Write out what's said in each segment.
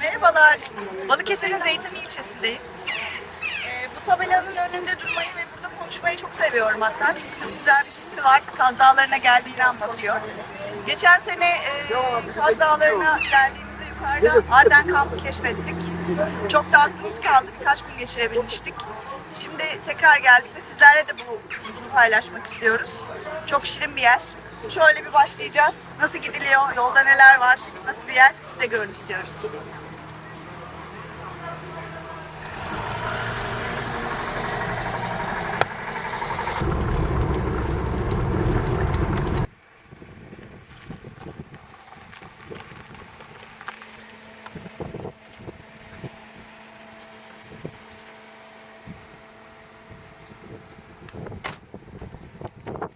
Merhabalar. Balıkesir'in Zeytinli ilçesindeyiz. Ee, bu tabelanın önünde durmayı ve burada konuşmayı çok seviyorum hatta. Çünkü çok güzel bir hissi var. Kaz Dağları'na geldiğini anlatıyor. Geçen sene e, Kaz Dağları'na geldiğimizde yukarıda Arden kampı keşfettik. Çok da aklımız kaldı. Birkaç gün geçirebilmiştik. Şimdi tekrar geldik ve sizlerle de bu, bunu paylaşmak istiyoruz. Çok şirin bir yer. Şöyle bir başlayacağız. Nasıl gidiliyor, yolda neler var, nasıl bir yer siz de görün istiyoruz.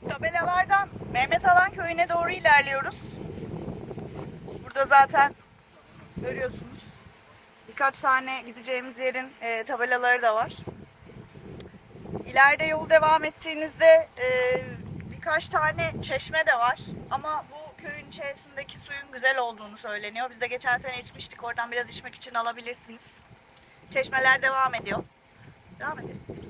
Tabelalardan Mehmet Alan köyüne doğru ilerliyoruz. Burada zaten görüyorsunuz. Birkaç tane gideceğimiz yerin e, tabelaları da var. İleride yol devam ettiğinizde e, birkaç tane çeşme de var. Ama bu köyün içerisindeki suyun güzel olduğunu söyleniyor. Biz de geçen sene içmiştik. Oradan biraz içmek için alabilirsiniz. Çeşmeler devam ediyor. Devam edelim.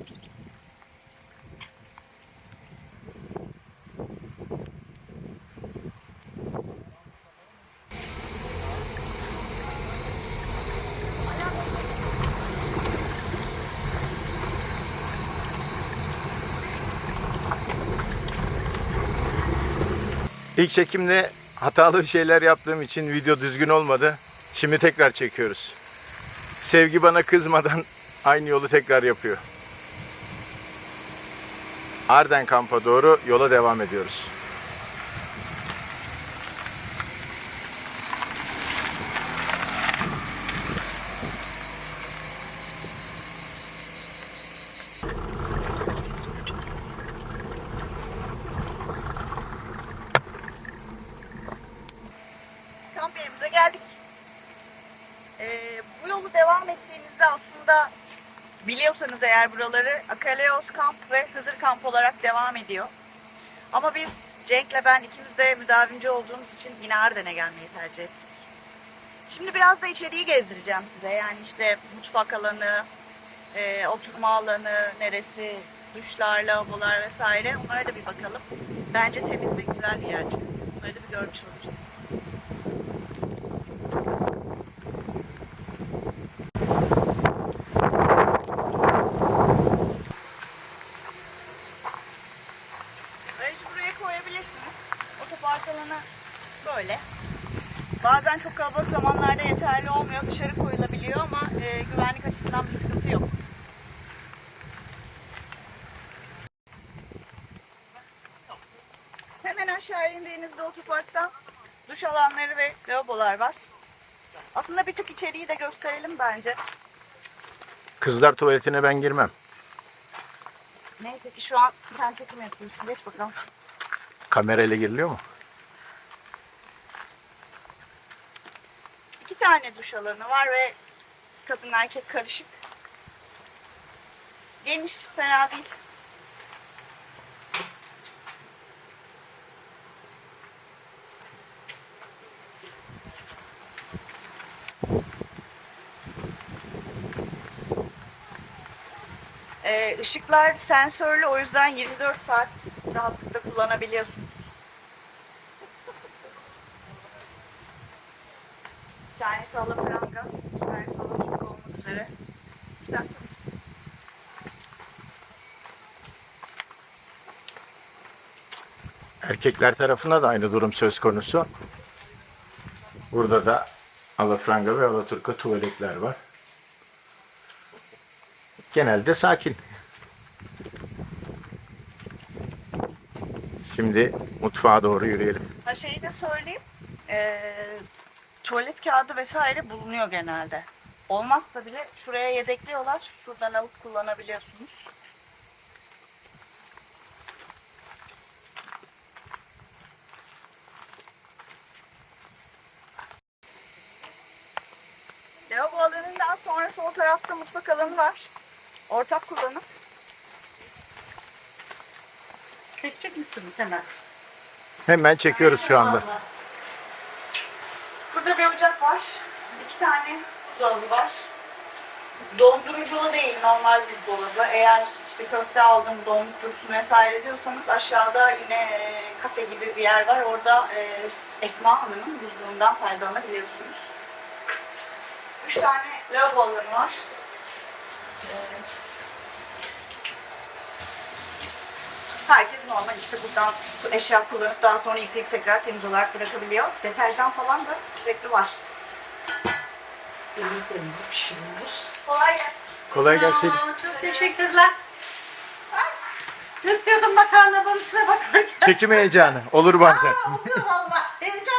İlk çekimde hatalı şeyler yaptığım için video düzgün olmadı. Şimdi tekrar çekiyoruz. Sevgi bana kızmadan aynı yolu tekrar yapıyor. Arden kampa doğru yola devam ediyoruz. kamp yerimize geldik. Ee, bu yolu devam ettiğinizde aslında biliyorsanız eğer buraları Akaleos kamp ve Hızır kamp olarak devam ediyor. Ama biz Cenk'le ben ikimiz de müdavimci olduğumuz için yine Arden'e gelmeyi tercih ettik. Şimdi biraz da içeriği gezdireceğim size. Yani işte mutfak alanı, e, oturma alanı, neresi, duşlar, lavabolar vesaire. Onlara da bir bakalım. Bence temiz ve güzel bir yer çünkü. Bunları da bir görmüş oluruz. Aracı buraya koyabilirsiniz. Otopark alanı böyle. Bazen çok kalabalık zamanlarda yeterli olmuyor. Dışarı koyulabiliyor ama e, güvenlik açısından bir sıkıntı yok. Hemen aşağı indiğinizde otoparktan duş alanları ve lavabolar var. Aslında bir tık içeriği de gösterelim bence. Kızlar tuvaletine ben girmem. Neyse ki şu an sen çekim yapıyorsun. Geç bakalım. Kamerayla giriliyor mu? İki tane duş alanı var ve kadın erkek karışık. Geniş, fena değil. Ee, ışıklar sensörlü o yüzden 24 saat rahatlıkla kullanabiliyorsunuz. Bir tanesi alafranga, bir tanesi alaturka olmak üzere. Bir. Erkekler tarafına da aynı durum söz konusu. Burada da alafranga ve alaturka tuvaletler var. Genelde sakin. Şimdi mutfağa doğru yürüyelim. Ha şeyi de söyleyeyim. Ee, tuvalet kağıdı vesaire bulunuyor genelde. Olmazsa bile şuraya yedekliyorlar. Şuradan alıp kullanabiliyorsunuz. Lavabo alanından sonra sol tarafta mutfak alanı var. Ortak kullanım. Çekecek misiniz hemen? Hemen çekiyoruz şu anda. Burada bir ocak var. İki tane buzdolabı var. Donduruculu değil, normal buzdolabı. Eğer işte köfte aldım, dondurup dursun vesaire diyorsanız aşağıda yine e, kafe gibi bir yer var. Orada e, Esma Hanım'ın buzluğundan faydalanabiliyorsunuz. Üç tane lavabolarım var. E, Herkes normal işte buradan eşya kullanıp daha sonra yıkayıp tekrar temiz olarak bırakabiliyor. Deterjan falan da sürekli var. Yemeklerimizi pişiriyoruz. Kolay gelsin. Kolay gelsin. Aa, çok teşekkürler. Dürtüyordum makarna balısına bakarken. Çekim heyecanı. Olur bazen. Aa, oluyor valla. Heyecan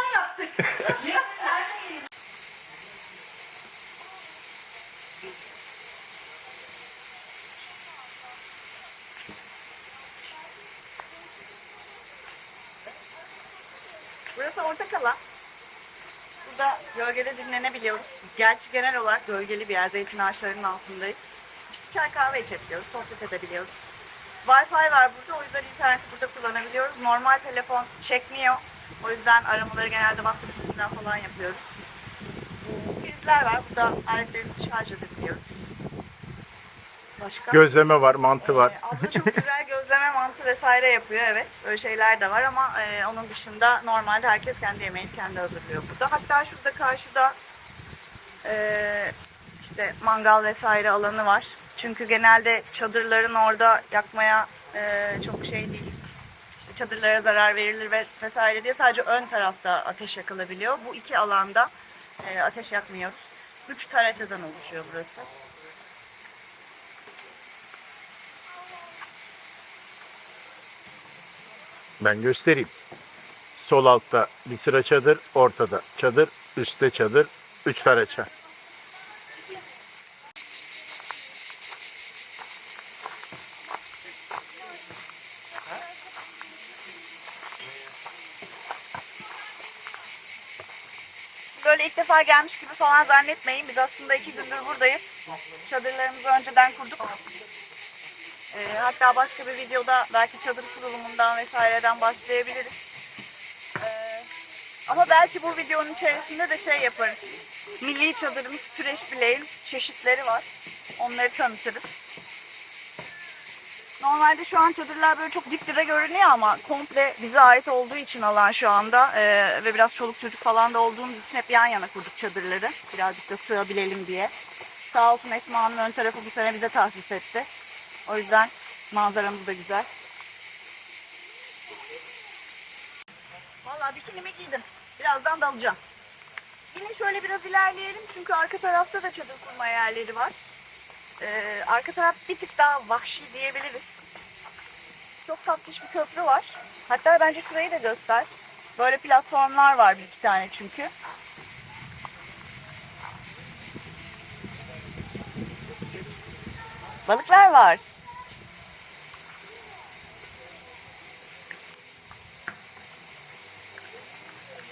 Ortak alan. Burada gölgede dinlenebiliyoruz. Gerçi genel olarak gölgeli bir yer. Zeytin ağaçlarının altındayız. Çay kahve içebiliyoruz, sohbet edebiliyoruz. Wi-Fi var burada. O yüzden interneti burada kullanabiliyoruz. Normal telefon çekmiyor. O yüzden aramaları genelde WhatsApp falan yapıyoruz. Prizler var. Burada aletlerimizi şarj edebiliyoruz. Başka? Gözleme var, mantı var. Ee, abla çok güzel gözleme mantı vesaire yapıyor evet. Öyle şeyler de var ama e, onun dışında normalde herkes kendi yemeğini kendi hazırlıyor burada. Hatta şurada karşıda e, işte mangal vesaire alanı var. Çünkü genelde çadırların orada yakmaya e, çok şey değil. İşte çadırlara zarar verilir ve vesaire diye sadece ön tarafta ateş yakılabiliyor. Bu iki alanda e, ateş yakmıyoruz. Üç taraftan oluşuyor burası. Ben göstereyim. Sol altta bir sıra çadır, ortada çadır, üstte çadır, üç tane çadır. Böyle ilk defa gelmiş gibi falan zannetmeyin. Biz aslında iki gündür buradayız. Çadırlarımızı önceden kurduk. Ee, hatta başka bir videoda belki çadır kurulumundan vesaireden bahsedebiliriz. Ee, ama belki bu videonun içerisinde de şey yaparız. Milli çadırımız Türeş Bileğin çeşitleri var. Onları tanıtırız. Normalde şu an çadırlar böyle çok dip görünüyor ama komple bize ait olduğu için alan şu anda ee, ve biraz çoluk çocuk falan da olduğumuz için hep yan yana kurduk çadırları. Birazcık da sığabilelim diye. Sağ olsun Esma Hanım ön tarafı bu sene bize tahsis etti. O yüzden manzaramız da güzel. Vallahi bikinimi giydim. Birazdan dalacağım. Yine şöyle biraz ilerleyelim çünkü arka tarafta da çadır kurma yerleri var. Ee, arka taraf bir tık daha vahşi diyebiliriz. Çok tatlış bir köprü var. Hatta bence şurayı da göster. Böyle platformlar var bir iki tane çünkü. Balıklar var.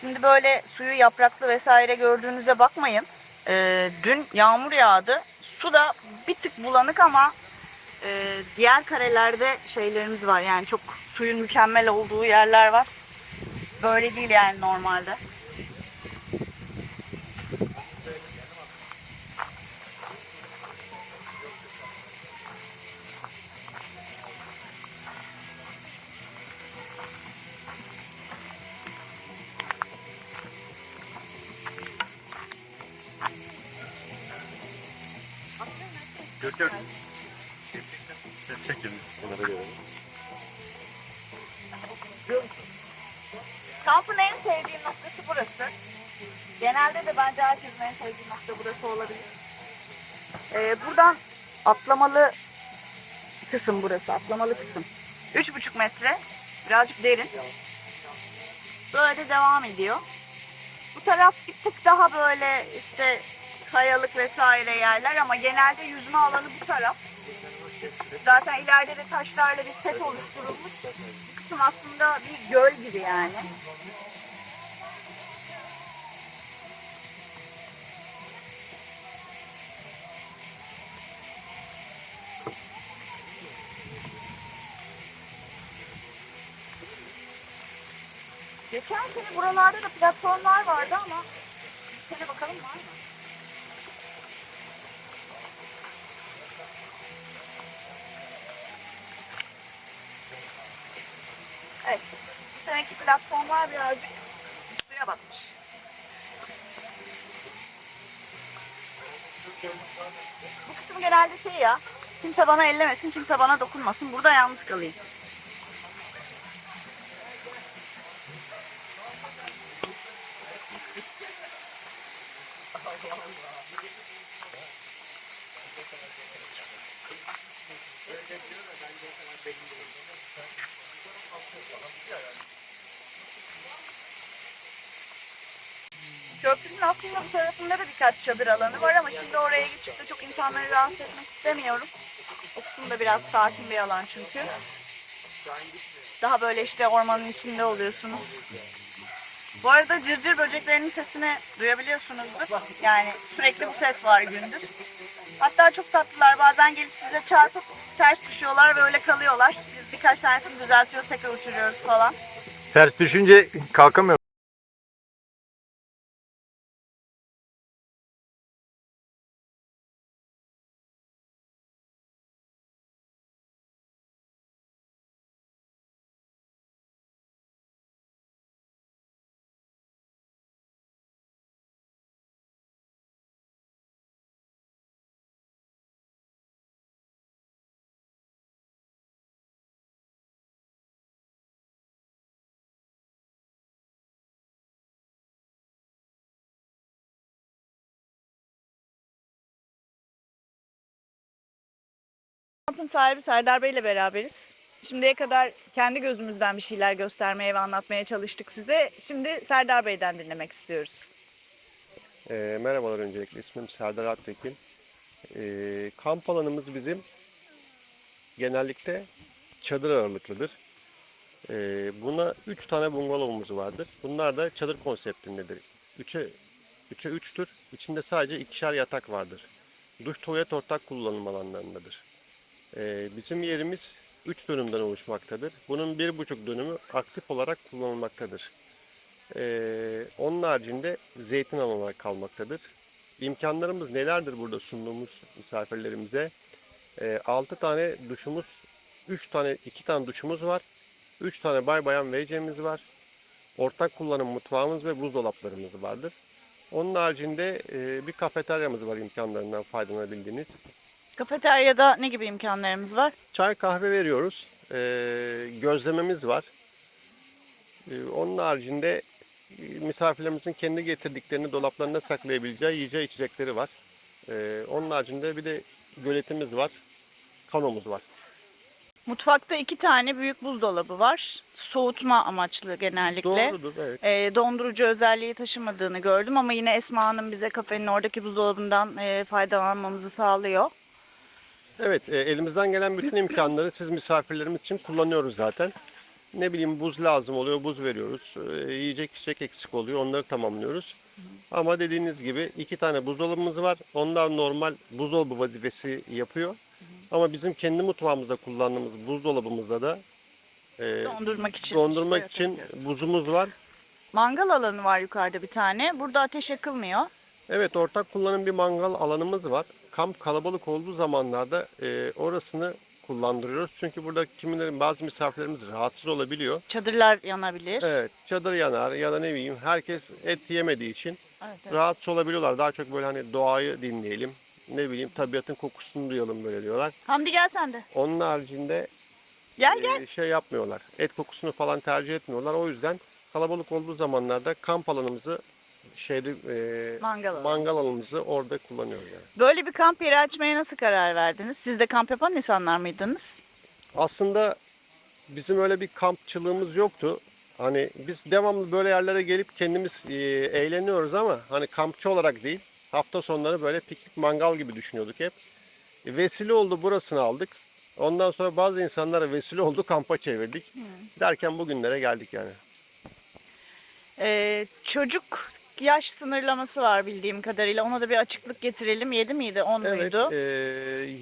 Şimdi böyle suyu yapraklı vesaire gördüğünüze bakmayın. Ee, dün yağmur yağdı. Su da bir tık bulanık ama e, diğer karelerde şeylerimiz var. Yani çok suyun mükemmel olduğu yerler var. Böyle değil yani normalde. Kampın en sevdiğim noktası burası. Genelde de bence herkesin en sevdiği nokta burası olabilir. Ee, buradan atlamalı kısım burası. Atlamalı kısım. 3,5 metre. Birazcık derin. Böyle devam ediyor. Bu taraf bir tık daha böyle işte kayalık vesaire yerler ama genelde yüzme alanı bu taraf. Zaten ileride de taşlarla bir set oluşturulmuş. Bu kısım aslında bir göl gibi yani. Geçen sene buralarda da platformlar vardı ama bir sene bakalım var mı? Seneki platformlar birazcık suya batmış. Bu kısım genelde şey ya. Kimse bana ellemesin, kimse bana dokunmasın. Burada yalnız kalayım. Aslında bu tarafında da birkaç çadır alanı var ama şimdi oraya geçip de çok insanları rahatsız etmek istemiyorum. O kısım da biraz sakin bir alan çünkü. Daha böyle işte ormanın içinde oluyorsunuz. Bu arada cırcır böceklerinin sesini duyabiliyorsunuzdur. Yani sürekli bu ses var gündüz. Hatta çok tatlılar. Bazen gelip size çarpıp ters düşüyorlar ve öyle kalıyorlar. Biz birkaç tanesini düzeltiyoruz, tekrar uçuruyoruz falan. Ters düşünce kalkamıyor. Kampın sahibi Serdar Bey ile beraberiz. Şimdiye kadar kendi gözümüzden bir şeyler göstermeye ve anlatmaya çalıştık size. Şimdi Serdar Bey'den dinlemek istiyoruz. E, merhabalar öncelikle ismim Serdar Aktekin. E, kamp alanımız bizim genellikle çadır ağırlıklıdır. E, buna 3 tane bungalovumuz vardır. Bunlar da çadır konseptindedir. 3'e 3'e 3'tür. İçinde sadece ikişer yatak vardır. Duş tuvalet ortak kullanım alanlarındadır. E, bizim yerimiz 3 dönümden oluşmaktadır. Bunun 1,5 dönümü aktif olarak kullanılmaktadır. Ee, onun haricinde zeytin olarak kalmaktadır. İmkanlarımız nelerdir burada sunduğumuz misafirlerimize? Ee, 6 tane duşumuz, 3 tane 2 tane duşumuz var. 3 tane bay bayan WC'miz var. Ortak kullanım mutfağımız ve buzdolaplarımız vardır. Onun haricinde e, bir kafeteryamız var imkanlarından faydalanabildiğiniz. Kafeteryada ne gibi imkanlarımız var? Çay kahve veriyoruz. Ee, gözlememiz var. Ee, onun haricinde e, misafirlerimizin kendi getirdiklerini dolaplarında saklayabileceği yiyeceği içecekleri var. Ee, onun haricinde bir de göletimiz var. Kanomuz var. Mutfakta iki tane büyük buzdolabı var. Soğutma amaçlı genellikle. Doğrudur evet. Ee, dondurucu özelliği taşımadığını gördüm ama yine Esma Hanım bize kafenin oradaki buzdolabından e, faydalanmamızı sağlıyor. Evet e, elimizden gelen bütün imkanları siz misafirlerimiz için kullanıyoruz zaten. Ne bileyim buz lazım oluyor buz veriyoruz. E, yiyecek içecek eksik oluyor onları tamamlıyoruz. Ama dediğiniz gibi iki tane buzdolabımız var. Onlar normal buzdolabı vazifesi yapıyor. Ama bizim kendi mutfağımızda kullandığımız buzdolabımızda da e, Dondurmak için. dondurmak şey için buzumuz var. Mangal alanı var yukarıda bir tane. Burada ateş yakılmıyor. Evet ortak kullanım bir mangal alanımız var. Kamp kalabalık olduğu zamanlarda e, orasını kullandırıyoruz. Çünkü burada kimilerin bazı misafirlerimiz rahatsız olabiliyor. Çadırlar yanabilir. Evet çadır yanar ya da ne bileyim herkes et yemediği için Evet, evet. rahatsız olabiliyorlar. Daha çok böyle hani doğayı dinleyelim. Ne bileyim tabiatın kokusunu duyalım böyle diyorlar. Hamdi gel sen de. Onun haricinde Gel e, gel. şey yapmıyorlar. Et kokusunu falan tercih etmiyorlar. O yüzden kalabalık olduğu zamanlarda kamp alanımızı şeyde e, Mangal alanı. mangal alanımızı orada kullanıyoruz yani. Böyle bir kamp yeri açmaya nasıl karar verdiniz? Siz de kamp yapan insanlar mıydınız? Aslında bizim öyle bir kampçılığımız yoktu. Hani biz devamlı böyle yerlere gelip kendimiz e, eğleniyoruz ama hani kampçı olarak değil. Hafta sonları böyle piknik mangal gibi düşünüyorduk hep. E, vesile oldu burasını aldık. Ondan sonra bazı insanlara vesile oldu kampa çevirdik. Derken bugünlere geldik yani. Ee, çocuk yaş sınırlaması var bildiğim kadarıyla. Ona da bir açıklık getirelim. 7 miydi? 10 Evet, muydu? e,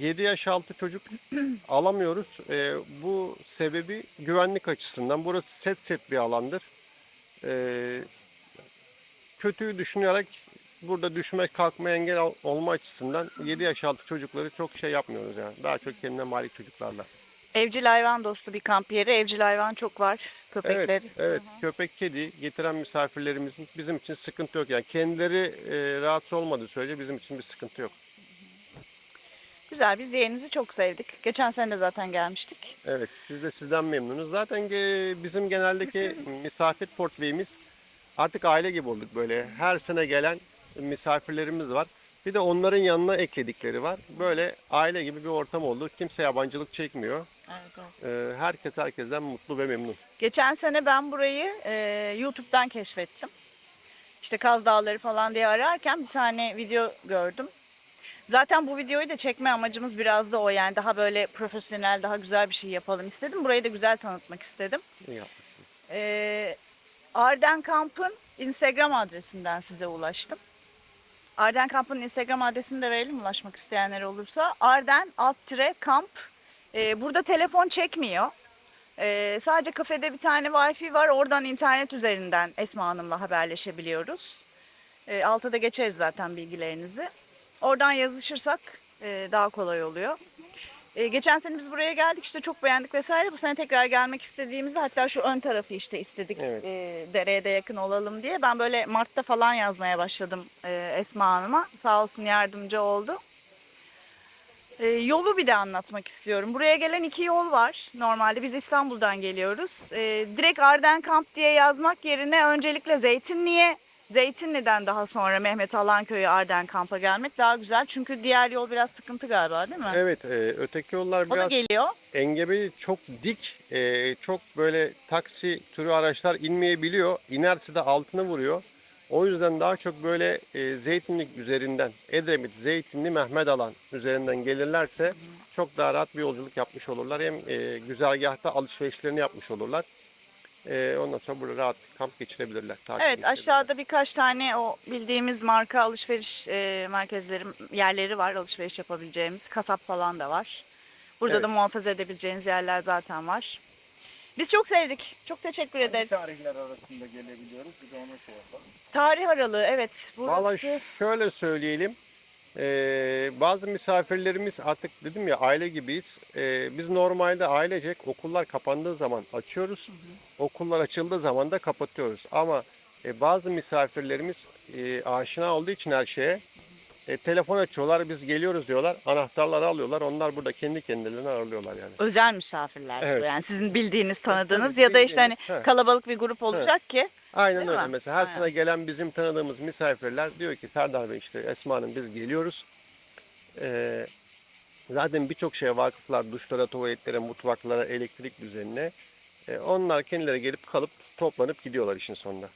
7 yaş altı çocuk alamıyoruz. E, bu sebebi güvenlik açısından. Burası set set bir alandır. E, kötüyü düşünerek burada düşme kalkma engel ol- olma açısından 7 yaş altı çocukları çok şey yapmıyoruz yani. Daha çok kendine malik çocuklarla. Evcil hayvan dostu bir kamp yeri. Evcil hayvan çok var. Köpekleri. Evet, evet. Köpek, kedi getiren misafirlerimizin bizim için sıkıntı yok. Yani kendileri e, rahatsız olmadığı sürece bizim için bir sıkıntı yok. Güzel. Biz yeğeninizi çok sevdik. Geçen sene de zaten gelmiştik. Evet, biz de sizden memnunuz. Zaten ge- bizim geneldeki misafir portföyümüz artık aile gibi olduk böyle. Her sene gelen misafirlerimiz var. Bir de onların yanına ekledikleri var. Böyle aile gibi bir ortam oldu. Kimse yabancılık çekmiyor. Evet, Ee, herkes herkesten mutlu ve memnun. Geçen sene ben burayı e, YouTube'dan keşfettim. İşte Kaz Dağları falan diye ararken bir tane video gördüm. Zaten bu videoyu da çekme amacımız biraz da o yani daha böyle profesyonel, daha güzel bir şey yapalım istedim. Burayı da güzel tanıtmak istedim. İyi yapmışsınız. Ee, Arden Kamp'ın Instagram adresinden size ulaştım. Arden Kamp'ın Instagram adresini de verelim ulaşmak isteyenler olursa. Arden alt tire kamp. Ee, burada telefon çekmiyor. Ee, sadece kafede bir tane wifi var. Oradan internet üzerinden Esma Hanım'la haberleşebiliyoruz. Ee, alta da geçeriz zaten bilgilerinizi. Oradan yazışırsak e, daha kolay oluyor. Ee, geçen sene biz buraya geldik işte çok beğendik vesaire. Bu sene tekrar gelmek istediğimizde hatta şu ön tarafı işte istedik Evet. e, dereye de yakın olalım diye. Ben böyle Mart'ta falan yazmaya başladım e, Esma Hanım'a. Sağ olsun yardımcı oldu. E, yolu bir de anlatmak istiyorum. Buraya gelen iki yol var. Normalde biz İstanbul'dan geliyoruz. E, direkt Arden Kamp diye yazmak yerine öncelikle Zeytinli'ye, Zeytinli'den daha sonra Mehmet Alanköy'e Arden Kamp'a gelmek daha güzel. Çünkü diğer yol biraz sıkıntı galiba değil mi? Evet, e, öteki yollar O da biraz geliyor. engebeli, çok dik, e, çok böyle taksi türü araçlar inmeyebiliyor. İnerse de altına vuruyor. O yüzden daha çok böyle e, Zeytinlik üzerinden, Edremit, Zeytinli, Mehmet Alan üzerinden gelirlerse çok daha rahat bir yolculuk yapmış olurlar. Hem e, güzergahta alışverişlerini yapmış olurlar. E, ondan sonra burada rahat kamp geçirebilirler. tatil Evet geçirebilirler. aşağıda birkaç tane o bildiğimiz marka alışveriş e, merkezleri yerleri var alışveriş yapabileceğimiz kasap falan da var. Burada Evet. da muhafaza edebileceğiniz yerler zaten var. Biz çok sevdik. Çok teşekkür ederiz. tarihler arasında gelebiliyoruz. Bir de ona şey yapalım. Tarih aralığı evet. Burası Vallahi şöyle söyleyelim. Ee, bazı misafirlerimiz artık dedim ya aile gibiyiz. Ee, biz normalde ailecek okullar kapandığı zaman açıyoruz. Okullar açıldığı zaman da kapatıyoruz. Ama e, bazı misafirlerimiz e, aşina olduğu için her şeye e, telefon açıyorlar. Biz geliyoruz diyorlar. Anahtarları alıyorlar. Onlar burada kendi kendilerine ağırlıyorlar yani. özel misafirler bu Evet. yani sizin bildiğiniz tanıdığınız tabii, ya da işte hani bildiğimiz, he. kalabalık bir grup olacak ki Aynen Değil öyle. mi? Mesela her Aynen. sene gelen bizim tanıdığımız misafirler diyor ki Serdar Bey işte Esma Hanım biz geliyoruz. Ee, zaten birçok şeye vakıflar, duşlara, tuvaletlere, mutfaklara, elektrik düzenine. Ee, onlar kendileri gelip kalıp toplanıp gidiyorlar işin sonunda.